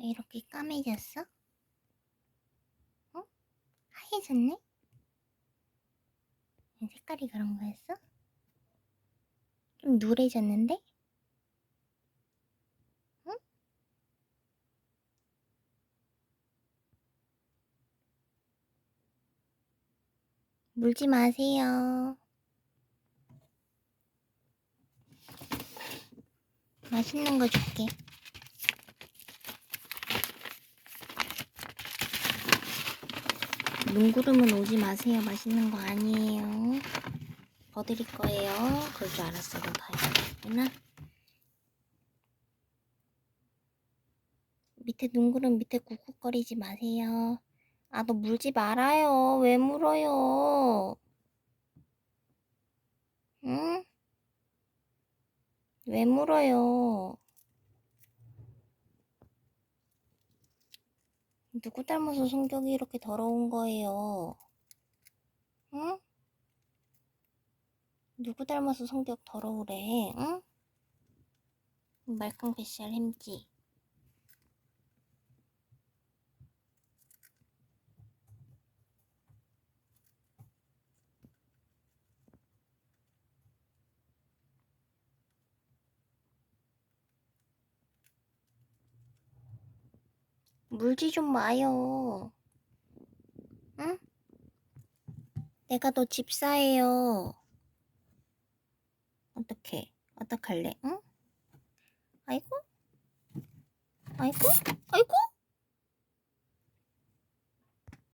왜 이렇게 까매졌어? 어? 하얘졌네? 색깔이 그런 거였어? 좀 누래졌는데? 응? 물지 마세요. 맛있는 거 줄게. 눈구름은 오지 마세요. 맛있는 거 아니에요. 더 드릴 거예요. 그럴 줄 알았어. 너 다행이구나. 밑에 눈구름 밑에 꾹꾹거리지 마세요. 아, 너 물지 말아요. 왜 물어요? 응? 왜 물어요? 누구 닮아서 성격이 이렇게 더러운 거예요? 응? 누구 닮아서 성격 더러우래? 응? 말캉 패시알 햄찌. 물지 좀 마요. 응? 내가 너 집사예요. 어떡해? 어떡할래? 응? 아이고? 아이고?